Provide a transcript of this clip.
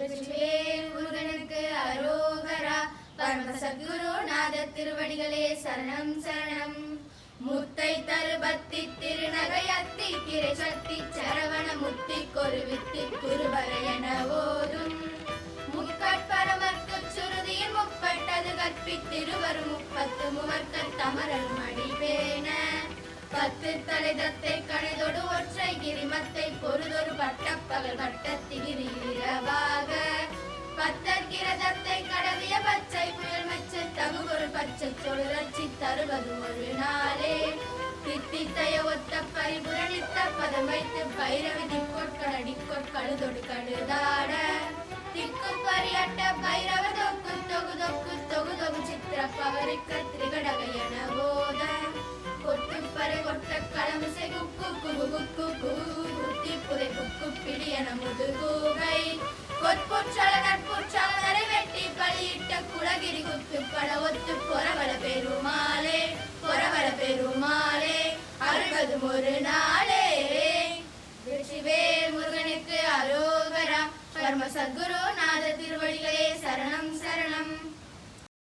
முருகனுக்கு அரோகரா. பரம சத்குருநாத திருவடிகளே சரணம் சரணம். முத்தை தருபத்தி திருநகை அத்தி திரை சக்தி சரவண முத்தி கொரு வித்தி குருவரையன ஓதும். முக்கட்பரமர்க்கு சுருதியின் முப்பட்டது கற்பித்திருவரும் முப்பத்து முவர்க்க தமரல் மடிவேன பத்து தலை தத்தை கணைதொடு ஒற்றை கிரிமத்தை பொருதொரு பட்டப்பகல் பட்ட பச்சை புயல் மச்ச தகுபொருள் பச்சை தொழிலச்சி தருவது ஒரு நாளே. தித்தித்தைய ஒத்த பரிபுரணித்த பதம் வைத்து பைரவி திக்கொட்கடடி கொட்கழுதொடு கழுதாட திக்கு பரியட்ட பைரவ தொக்கு தொகு தொக்கு தொகு தொகு சித்திர பவரிக்க திரிகடகையன போத. கொட்டு கொட்டுப்பறை கொட்ட களமிசை குக்கு குகு குக்கு குத்தி புதை குக்கு பிடி என முதுகூகை வரும் ஒரு நாளே. வெற்றிவே முருகனுக்கு அரோகரா. பரம சத்குரு நாத திருவடிகளே சரணம்